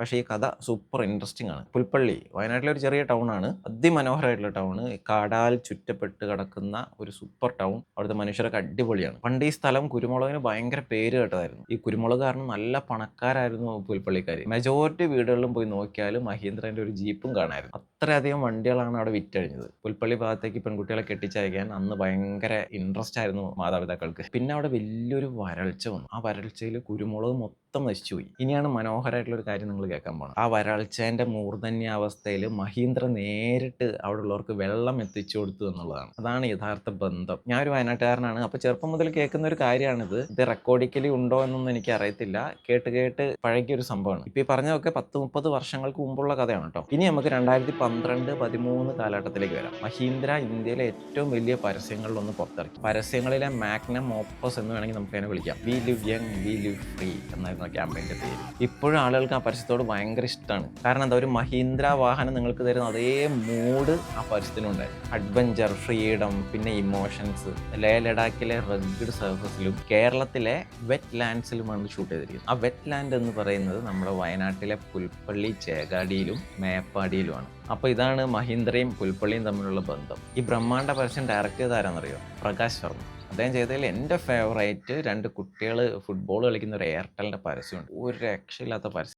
പക്ഷേ ഈ കഥ സൂപ്പർ ഇൻട്രസ്റ്റിംഗ് ആണ്. പുൽപ്പള്ളി വയനാട്ടിലെ ഒരു ചെറിയ ടൗൺ ആണ്. അതിമനോഹരമായിട്ടുള്ള ടൗൺ കാടാൽ ചുറ്റപ്പെട്ട് കിടക്കുന്ന ഒരു സൂപ്പർ ടൗൺ അവിടുത്തെ മനുഷ്യരൊക്കെ അടിപൊളിയാണ്. പണ്ട് ഈ സ്ഥലം കുരുമുളകിന് ഭയങ്കര പേര് കേട്ടതായിരുന്നു. ഈ കുരുമുളക് കാരണം നല്ല പണക്കാരായിരുന്നു പുൽപ്പള്ളിക്കാർ മെജോറിറ്റി വീടുകളിലും പോയി നോക്കിയാൽ മഹീന്ദ്രന്റെ ഒരു ജീപ്പും കാണായിരുന്നു. അത്രയധികം വണ്ടികളാണ് അവിടെ വിറ്റഴിഞ്ഞത്. പുൽപ്പള്ളി ഭാഗത്തേക്ക് പെൺകുട്ടികളെ കെട്ടിച്ചയക്കാൻ അന്ന് ഭയങ്കര ഇൻട്രസ്റ്റ് ആയിരുന്നു മാതാപിതാക്കൾക്ക്. പിന്നെ അവിടെ വലിയൊരു വരൾച്ച വന്നു. ആ വരൾച്ചയിൽ കുരുമുളക് മൊത്തം നശിച്ചുപോയി ഇനിയാണ് മനോഹരമായിട്ടുള്ള ഒരു കാര്യം നിങ്ങൾ കേൾക്കാൻ പോകണം ആ വരൾച്ചേന്റെ മൂർധന്യാവസ്ഥയിൽ മഹീന്ദ്ര നേരിട്ട് അവിടെ ഉള്ളവർക്ക് വെള്ളം എത്തിച്ചു കൊടുത്തു എന്നുള്ളതാണ്. അതാണ് യഥാർത്ഥ ബന്ധം. ഞാൻ ഒരു വയനാട്ടുകാരനാണ്. അപ്പൊ ചെറുപ്പം മുതൽ കേൾക്കുന്ന ഒരു കാര്യമാണിത്. ഇത് റെക്കോർഡിക്കലി ഉണ്ടോ എന്നൊന്നും എനിക്ക് അറിയത്തില്ല. കേട്ട് കേട്ട് പഴകിയ ഒരു സംഭവമാണ്. ഇപ്പൊ ഈ പറഞ്ഞതൊക്കെ പത്ത് മുപ്പത് വർഷങ്ങൾക്ക് മുമ്പുള്ള കഥയാണ് കേട്ടോ. ഇനി നമുക്ക് രണ്ടായിരത്തി പന്ത്രണ്ട് പതിമൂന്ന് കാലഘട്ടത്തിലേക്ക് വരാം. മഹീന്ദ്ര ഇന്ത്യയിലെ ഏറ്റവും വലിയ പരസ്യങ്ങളിലൊന്ന് പുറത്തിറക്കി. പരസ്യങ്ങളിലെ മാഗ്നം ഓപ്പസ് എന്ന് വേണമെങ്കിൽ നമുക്ക് അതിനെ വിളിക്കാം. We live young we live free എന്നായിരുന്നു ആ ക്യാമ്പയിന്റെ പേര് ഇപ്പോഴും ആളുകൾക്ക് ആ പരസ്യത്തോട് ഭയങ്കര ഇഷ്ടമാണ് കാരണം എന്താ? ഒരു മഹീന്ദ്ര വാഹനം നിങ്ങൾക്ക് തരുന്ന അതേ മൂഡ് ആ പരസ്യത്തിനുണ്ടായിരുന്നു അഡ്വഞ്ചർ ഫ്രീഡം പിന്നെ ഇമോഷൻസ് ലേ ലഡാക്കിലെ റഗ്ഡ് സർഫസിലും കേരളത്തിലെ വെറ്റ് ലാൻഡ്സിലുമാണ് ഷൂട്ട് ചെയ്തിരിക്കുന്നത്. ആ വെറ്റ് ലാൻഡ് എന്ന് പറയുന്നത് നമ്മുടെ വയനാട്ടിലെ പുൽപ്പള്ളി ചേകാടിയിലും മേപ്പാടിയിലുമാണ്. അപ്പോൾ ഇതാണ് മഹീന്ദ്രയും പുൽപ്പള്ളിയും തമ്മിലുള്ള ബന്ധം. ഈ ബ്രഹ്മാണ്ട പരസ്യം ഡയറക്റ്റ് ചെയ്ത് ആരാന്നറിയോ? പ്രകാശ് ശർമ്മ. അദ്ദേഹം ചെയ്തതിൽ എന്റെ ഫേവറേറ്റ് രണ്ട് കുട്ടികൾ ഫുട്ബോൾ കളിക്കുന്ന ഒരു എയർടെലിന്റെ പരസ്യമുണ്ട്. ഒരു രക്ഷയില്ലാത്ത പരസ്യം.